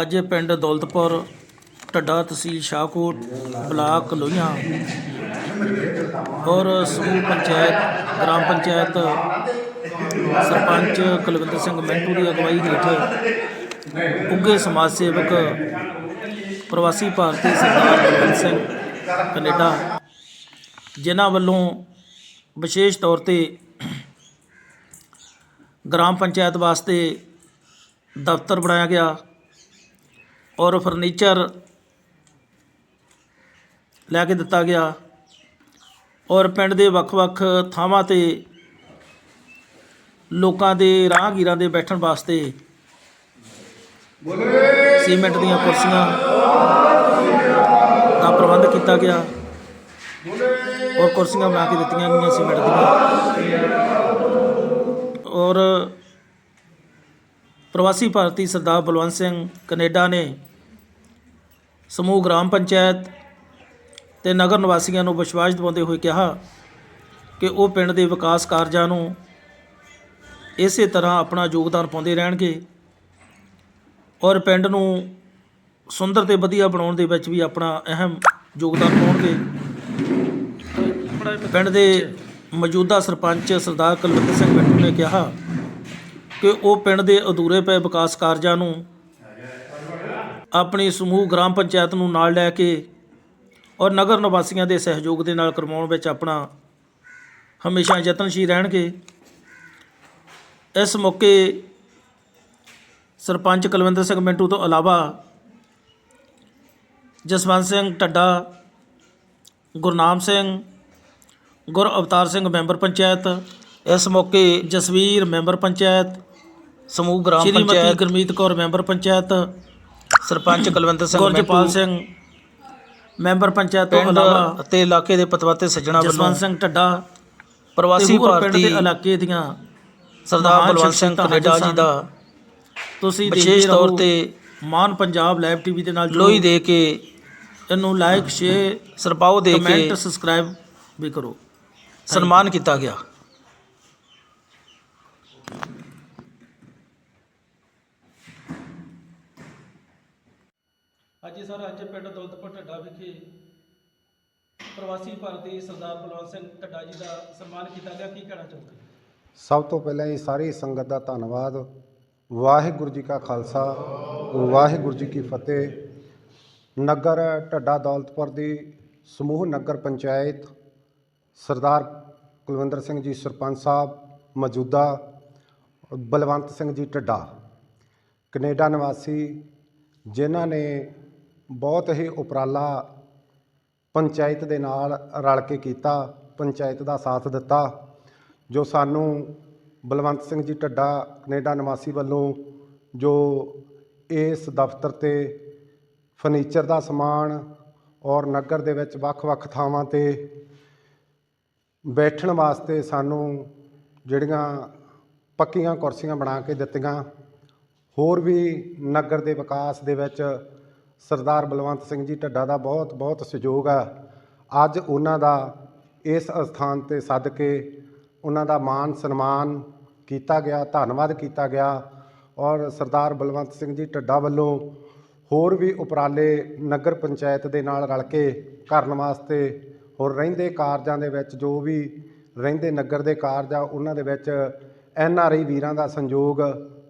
ਅੱਜ ਇਹ ਪਿੰਡ ਦੌਲਤਪੁਰ, ਢੱਡਾ ਤਹਿਸੀਲ ਸ਼ਾਹਕੋਟ, ਬਲਾਕ ਲੋਹੀਆਂ। ਔਰ ਸਮੂਹ ਪੰਚਾਇਤ, ਗ੍ਰਾਮ ਪੰਚਾਇਤ ਸਰਪੰਚ ਕੁਲਵਿੰਦਰ ਸਿੰਘ ਮੈਂਟੂ ਦੀ ਅਗਵਾਈ ਹੇਠ ਉੱਘੇ ਸਮਾਜ ਸੇਵਕ ਪ੍ਰਵਾਸੀ ਭਾਰਤੀ ਸਰਦਾਰ ਬਲਵੰਤ ਸਿੰਘ, ਕੈਨੇਡਾ, ਜਿਨ੍ਹਾਂ ਵੱਲੋਂ ਵਿਸ਼ੇਸ਼ ਤੌਰ ਤੇ ਗ੍ਰਾਮ ਪੰਚਾਇਤ ਵਾਸਤੇ ਦਫ਼ਤਰ ਬਣਾਇਆ ਗਿਆ। ਔਰ ਫਰਨੀਚਰ ਲੈ ਕੇ ਦਿੱਤਾ ਗਿਆ। ਔਰ ਪਿੰਡ ਦੇ ਵੱਖ-ਵੱਖ ਥਾਵਾਂ ਤੇ ਲੋਕਾਂ ਦੇ ਰਾਹਗੀਰਾਂ ਦੇ ਬੈਠਣ ਵਾਸਤੇ ਸੀਮੈਂਟ ਦੀਆਂ ਕੁਰਸੀਆਂ ਦਾ ਪ੍ਰਬੰਧ ਕੀਤਾ ਗਿਆ। ਔਰ ਕੁਰਸੀਆਂ ਬਣਾ ਕੇ ਦਿੱਤੀਆਂ ਗਈਆਂ ਸੀਮੈਂਟ ਦੀਆਂ। ਔਰ ਪ੍ਰਵਾਸੀ ਭਾਰਤੀ ਸਰਦਾਰ ਬਲਵੰਤ ਸਿੰਘ ਕੈਨੇਡਾ ਨੇ ਸਮੂਹ ਗ੍ਰਾਮ ਪੰਚਾਇਤ ਤੇ ਨਗਰ ਨਿਵਾਸੀਆਂ ਨੂੰ ਵਿਸ਼ਵਾਸ ਦਿਵਾਉਂਦੇ ਹੋਏ ਕਿਹਾ ਕਿ ਉਹ ਪਿੰਡ ਦੇ ਵਿਕਾਸ ਕਾਰਜਾਂ ਨੂੰ ਇਸੇ ਤਰ੍ਹਾਂ ਆਪਣਾ ਯੋਗਦਾਨ ਪਾਉਂਦੇ ਰਹਿਣਗੇ ਔਰ ਪਿੰਡ ਨੂੰ ਸੁੰਦਰ ਤੇ ਵਧੀਆ ਬਣਾਉਣ ਦੇ ਵਿੱਚ ਵੀ ਆਪਣਾ ਅਹਿਮ ਯੋਗਦਾਨ ਪਾਉਣਗੇ। ਪਿੰਡ ਦੇ ਮੌਜੂਦਾ ਸਰਪੰਚ ਸਰਦਾਰ ਕੁਲਵਿੰਦਰ ਸਿੰਘ ਬਿੱਟੂ ਨੇ ਕਿਹਾ ਕਿ ਉਹ ਪਿੰਡ ਦੇ ਅਧੂਰੇ ਪਏ ਵਿਕਾਸ ਕਾਰਜਾਂ ਨੂੰ ਆਪਣੀ ਸਮੂਹ ਗ੍ਰਾਮ ਪੰਚਾਇਤ ਨੂੰ ਨਾਲ ਲੈ ਕੇ ਔਰ ਨਗਰ ਨਿਵਾਸੀਆਂ ਦੇ ਸਹਿਯੋਗ ਦੇ ਨਾਲ ਕਰਵਾਉਣ ਵਿੱਚ ਆਪਣਾ ਹਮੇਸ਼ਾ ਯਤਨਸ਼ੀਲ ਰਹਿਣਗੇ। ਇਸ ਮੌਕੇ ਸਰਪੰਚ ਕੁਲਵਿੰਦਰ ਸਿੰਘ ਮਿੰਟੂ ਤੋਂ ਇਲਾਵਾ ਜਸਵੰਤ ਸਿੰਘ ਟੱਡਾ ਗੁਰਨਾਮ ਸਿੰਘ ਗੁਰ ਅਵਤਾਰ ਸਿੰਘ ਮੈਂਬਰ ਪੰਚਾਇਤ ਇਸ ਮੌਕੇ ਜਸਵੀਰ ਮੈਂਬਰ ਪੰਚਾਇਤ ਸਮੂਹ gram panchayat Gurmeet Kaur member panchayat sarpanch Kulwant Singh Gurjapal Singh member panchayat ਤੋਂ ਇਲਾਵਾ ਅਤੇ ਇਲਾਕੇ ਦੇ ਪਤਵੰਤੇ ਸੱਜਣਾ ਵੱਲੋਂ ਜਸਵੰਤ ਸਿੰਘ ਟੱਡਾ ਪ੍ਰਵਾਸੀ ਭਾਰਤੀ ਦੇ ਇਲਾਕੇ ਦੀਆਂ ਸਰਦਾਰ ਬਲਵੰਤ ਸਿੰਘ ਕੈਨੇਡਾ ਜੀ ਦਾ ਤੁਸੀਂ ਵਿਸ਼ੇਸ਼ ਤੌਰ ਤੇ ਮਾਨ ਪੰਜਾਬ ਲਾਈਵ ਟੀਵੀ ਦੇ ਨਾਲ ਲੋਈ ਦੇ ਕੇ ਇਹਨੂੰ ਲਾਈਕ ਸ਼ੇਅਰ ਸਰਪਾਓ ਦੇ ਕੇ ਕਮੈਂਟ ਸਬਸਕ੍ਰਾਈਬ ਵੀ ਕਰੋ। ਸਨਮਾਨ ਕੀਤਾ ਗਿਆ। ਅੱਜ ਸਰ, ਅੱਜ ਪਿੰਡ ਦੌਲਤਪੁਰ ਢੱਡਾ ਵਿਖੇ ਪ੍ਰਵਾਸੀ ਭਾਰਤੀ ਸਰਦਾਰ ਬਲਵੰਤ ਸਿੰਘ ਢੱਡਾ ਜੀ ਦਾ ਸਨਮਾਨ ਕੀਤਾ ਗਿਆ। ਕੀ ਕਹਿਣਾ ਚਾਹੁੰਦੇ ਸਭ ਤੋਂ ਪਹਿਲਾਂ ਇਹ ਸਾਰੀ ਸੰਗਤ ਦਾ ਧੰਨਵਾਦ। ਵਾਹਿਗੁਰੂ ਜੀ ਕਾ ਖਾਲਸਾ, ਵਾਹਿਗੁਰੂ ਜੀ ਕੀ ਫਤਿਹ। ਨਗਰ ਢੱਡਾ ਦੌਲਤਪੁਰ ਦੀ ਸਮੂਹ ਨਗਰ ਪੰਚਾਇਤ ਸਰਦਾਰ ਕੁਲਵਿੰਦਰ ਸਿੰਘ ਜੀ ਸਰਪੰਚ ਸਾਹਿਬ ਮੌਜੂਦਾ, ਬਲਵੰਤ ਸਿੰਘ ਜੀ ਢੱਡਾ। ਕੈਨੇਡਾ ਨਿਵਾਸੀ, ਜਿਨ੍ਹਾਂ ਨੇ ਬਹੁਤ ਹੀ ਉਪਰਾਲਾ ਪੰਚਾਇਤ ਦੇ ਨਾਲ ਰਲ ਕੇ ਕੀਤਾ, ਪੰਚਾਇਤ ਦਾ ਸਾਥ ਦਿੱਤਾ, ਜੋ ਸਾਨੂੰ ਬਲਵੰਤ ਸਿੰਘ ਜੀ ਢੱਡਾ, ਕੈਨੇਡਾ ਨਿਵਾਸੀ ਵੱਲੋਂ ਜੋ ਇਸ ਦਫ਼ਤਰ ਤੇ ਫਰਨੀਚਰ ਦਾ ਸਮਾਨ ਔਰ ਨਗਰ ਦੇ ਵਿੱਚ ਵੱਖ-ਵੱਖ ਥਾਵਾਂ ਤੇ ਬੈਠਣ ਵਾਸਤੇ ਸਾਨੂੰ ਜਿਹੜੀਆਂ ਪੱਕੀਆਂ ਕੁਰਸੀਆਂ ਬਣਾ ਕੇ ਦਿੱਤੀਆਂ, ਹੋਰ ਵੀ ਨਗਰ ਦੇ ਵਿਕਾਸ ਦੇ ਵਿੱਚ ਸਰਦਾਰ ਬਲਵੰਤ ਸਿੰਘ ਜੀ ਢੱਡਾ ਦਾ ਬਹੁਤ ਬਹੁਤ ਸਹਿਯੋਗ ਆ। ਅੱਜ ਉਹਨਾਂ ਦਾ ਇਸ ਅਸਥਾਨ ਤੇ ਸੱਦ ਕੇ ਉਹਨਾਂ ਦਾ ਮਾਨ ਸਨਮਾਨ ਕੀਤਾ ਗਿਆ, ਧੰਨਵਾਦ ਕੀਤਾ ਗਿਆ ਔਰ ਸਰਦਾਰ ਬਲਵੰਤ ਸਿੰਘ ਜੀ ਢੱਡਾ ਵੱਲੋਂ ਹੋਰ ਵੀ ਉਪਰਾਲੇ ਨਗਰ ਪੰਚਾਇਤ ਦੇ ਨਾਲ ਰਲ ਕੇ ਕਰਨ ਵਾਸਤੇ ਹੋਰ ਰਹਿੰਦੇ ਕਾਰਜਾਂ ਦੇ ਵਿੱਚ ਜੋ ਵੀ ਰਹਿੰਦੇ ਨਗਰ ਦੇ ਕਾਰਜ ਆ, ਉਹਨਾਂ ਦੇ ਵਿੱਚ ਐਨ ਆਰ ਆਈ ਵੀਰਾਂ ਦਾ ਸੰਯੋਗ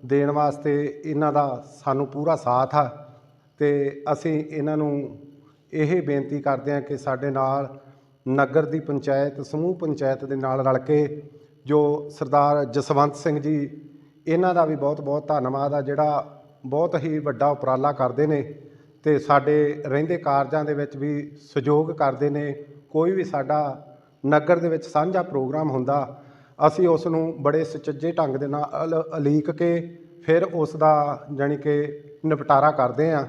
ਦੇਣ ਵਾਸਤੇ ਇਹਨਾਂ ਦਾ ਸਾਨੂੰ ਪੂਰਾ ਸਾਥ ਆ। ਅਤੇ ਅਸੀਂ ਇਹਨਾਂ ਨੂੰ ਇਹ ਬੇਨਤੀ ਕਰਦੇ ਹਾਂ ਕਿ ਸਾਡੇ ਨਾਲ ਨਗਰ ਦੀ ਪੰਚਾਇਤ, ਸਮੂਹ ਪੰਚਾਇਤ ਦੇ ਨਾਲ ਰਲ ਕੇ ਜੋ ਸਰਦਾਰ ਜਸਵੰਤ ਸਿੰਘ ਜੀ, ਇਹਨਾਂ ਦਾ ਵੀ ਬਹੁਤ ਬਹੁਤ ਧੰਨਵਾਦ ਆ, ਜਿਹੜਾ ਬਹੁਤ ਹੀ ਵੱਡਾ ਉਪਰਾਲਾ ਕਰਦੇ ਨੇ ਤੇ ਸਾਡੇ ਰਹਿੰਦੇ ਕਾਰਜਾਂ ਦੇ ਵਿੱਚ ਵੀ ਸਹਿਯੋਗ ਕਰਦੇ ਨੇ। ਕੋਈ ਵੀ ਸਾਡਾ ਨਗਰ ਦੇ ਵਿੱਚ ਸਾਂਝਾ ਪ੍ਰੋਗਰਾਮ ਹੁੰਦਾ, ਅਸੀਂ ਉਸ ਨੂੰ ਬੜੇ ਸੁਚੱਜੇ ਢੰਗ ਦੇ ਨਾਲ ਅਲੀਕ ਕੇ ਫਿਰ ਉਸ ਦਾ ਜਾਣੀ ਕਿ ਨਿਪਟਾਰਾ ਕਰਦੇ ਹਾਂ।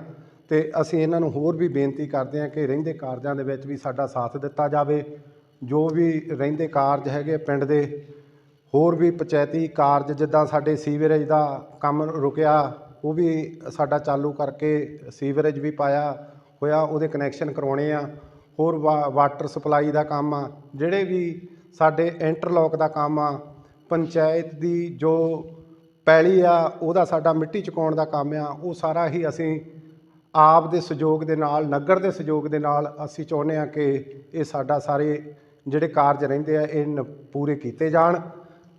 ਤੇ ਅਸੀਂ ਇਹਨਾਂ ਨੂੰ ਹੋਰ ਵੀ ਬੇਨਤੀ ਕਰਦੇ ਹਾਂ ਕਿ ਰਹਿੰਦੇ ਕਾਰਜਾਂ ਦੇ ਵਿੱਚ ਵੀ ਸਾਡਾ ਸਾਥ ਦਿੱਤਾ ਜਾਵੇ। ਜੋ ਵੀ ਰਹਿੰਦੇ ਕਾਰਜ ਹੈਗੇ ਪਿੰਡ ਦੇ, ਹੋਰ ਵੀ ਪੰਚਾਇਤੀ ਕਾਰਜ ਜਿੱਦਾਂ ਸਾਡੇ ਸੀਵਰੇਜ ਦਾ ਕੰਮ ਰੁਕਿਆ, ਉਹ ਵੀ ਸਾਡਾ ਚਾਲੂ ਕਰਕੇ ਸੀਵਰੇਜ ਵੀ ਪਾਇਆ ਹੋਇਆ, ਉਹਦੇ ਕਨੈਕਸ਼ਨ ਕਰਵਾਉਣੇ ਆ। ਹੋਰ ਵਾ- ਵਾਟਰ ਸਪਲਾਈ ਦਾ ਕੰਮ ਆ, ਜਿਹੜੇ ਵੀ ਸਾਡੇ ਇੰਟਰਲੋਕ ਦਾ ਕੰਮ ਆ, ਪੰਚਾਇਤ ਦੀ ਜੋ ਪੈਲੀ ਆ, ਉਹਦਾ ਸਾਡਾ ਮਿੱਟੀ ਚੁਕਾਉਣ ਦਾ ਕੰਮ ਆ, ਉਹ ਸਾਰਾ ਹੀ ਅਸੀਂ ਆਪ ਦੇ ਸਹਿਯੋਗ ਦੇ ਨਾਲ, ਨਗਰ ਦੇ ਸਹਿਯੋਗ ਦੇ ਨਾਲ ਅਸੀਂ ਚਾਹੁੰਦੇ ਹਾਂ ਕਿ ਇਹ ਸਾਡਾ ਸਾਰੇ ਜਿਹੜੇ ਕਾਰਜ ਰਹਿੰਦੇ ਆ, ਇਹ ਨ- ਪੂਰੇ ਕੀਤੇ ਜਾਣ।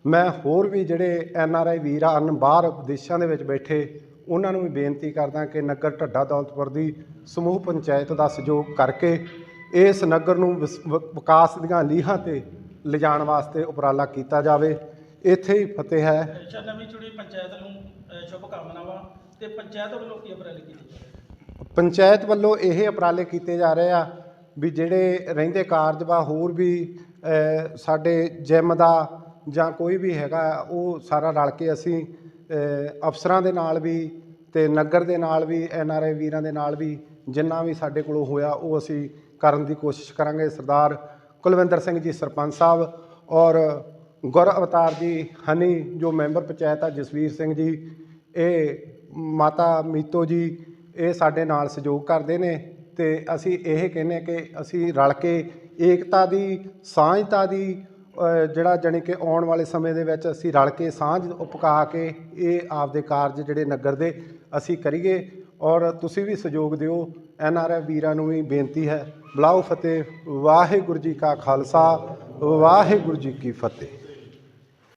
ਮੈਂ ਹੋਰ ਵੀ ਜਿਹੜੇ ਐਨ ਆਰ ਆਈ ਵੀਰ ਹਨ ਬਾਹਰ ਵਿਦੇਸ਼ਾਂ ਦੇ ਵਿੱਚ ਬੈਠੇ, ਉਹਨਾਂ ਨੂੰ ਵੀ ਬੇਨਤੀ ਕਰਦਾ ਕਿ ਨਗਰ ਢੱਡਾ ਦੌਲਤਪੁਰ ਦੀ ਸਮੂਹ ਪੰਚਾਇਤ ਦਾ ਸਹਿਯੋਗ ਕਰਕੇ ਇਸ ਨਗਰ ਨੂੰ ਵਿਸ- ਵ- ਵਿਕਾਸ ਦੀਆਂ ਲੀਹਾਂ ਤੇ ਲਿਜਾਣ ਵਾਸਤੇ ਉਪਰਾਲਾ ਕੀਤਾ ਜਾਵੇ। ਇੱਥੇ ਹੀ ਫਤਿਹ ਹੈ। ਨਵੀਂ ਚੁਣੀ ਪੰਚਾਇਤ ਨੂੰ ਸ਼ੁਭ ਕਾਮਨਾਵਾਂ ਤੇ ਪੰਚਾਇਤ ਵੱਲੋਂ ਕੀ ਉਪਰਾਲੇ ਕੀਤੇ ਪੰਚਾਇਤ ਵੱਲੋਂ ਇਹ ਉਪਰਾਲੇ ਕੀਤੇ ਜਾ ਰਹੇ ਆ ਵੀ ਜਿਹੜੇ ਰਹਿੰਦੇ ਕਾਰਜ ਵਾ, ਹੋਰ ਵੀ ਸਾਡੇ ਜਿਮ ਦਾ ਜਾਂ ਕੋਈ ਵੀ ਹੈਗਾ, ਉਹ ਸਾਰਾ ਰਲ ਕੇ ਅਸੀਂ ਅਫਸਰਾਂ ਦੇ ਨਾਲ ਵੀ ਤੇ ਨਗਰ ਦੇ ਨਾਲ ਵੀ ਐਨ ਆਰ ਆਈ ਵੀਰਾਂ ਦੇ ਨਾਲ ਵੀ ਜਿੰਨਾ ਵੀ ਸਾਡੇ ਕੋਲੋਂ ਹੋਇਆ, ਉਹ ਅਸੀਂ ਕਰਨ ਦੀ ਕੋਸ਼ਿਸ਼ ਕਰਾਂਗੇ। ਸਰਦਾਰ ਕੁਲਵਿੰਦਰ ਸਿੰਘ ਜੀ ਸਰਪੰਚ ਸਾਹਿਬ ਔਰ ਗੁਰ ਅਵਤਾਰ ਜੀ ਹਨੀ, ਜੋ ਮੈਂਬਰ ਪੰਚਾਇਤ ਆ, ਜਸਵੀਰ ਸਿੰਘ ਜੀ, ਇਹ ਮਾਤਾ ਮੀਤੋ ਜੀ ਇਹ ਸਾਡੇ ਨਾਲ ਸਹਿਯੋਗ ਕਰਦੇ ਨੇ ਤੇ ਅਸੀਂ ਇਹ ਕਹਿੰਦੇ ਹਾਂ ਕਿ ਅਸੀਂ ਰਲ ਕੇ ਏਕਤਾ ਦੀ, ਸਾਂਝਤਾ ਦੀ ਜਿਹੜਾ ਜਾਣੀ ਕਿ ਆਉਣ ਵਾਲੇ ਸਮੇਂ ਦੇ ਵਿੱਚ ਅਸੀਂ ਰਲ ਕੇ ਸਾਂਝ ਉਪਕਾ ਕੇ ਇਹ ਆਪਦੇ ਕਾਰਜ ਜਿਹੜੇ ਨਗਰ ਦੇ ਅਸੀਂ ਕਰੀਏ ਔਰ ਤੁਸੀਂ ਵੀ ਸਹਿਯੋਗ ਦਿਓ। ਐਨ ਆਰ ਐਫ ਵੀਰਾਂ ਨੂੰ ਵੀ ਬੇਨਤੀ ਹੈ। ਬਲਾਓ ਫਤਿਹ। ਵਾਹਿਗੁਰੂ ਜੀ ਕਾ ਖਾਲਸਾ। ਵਾਹਿਗੁਰੂ ਜੀ ਕੀ ਫਤਿਹ।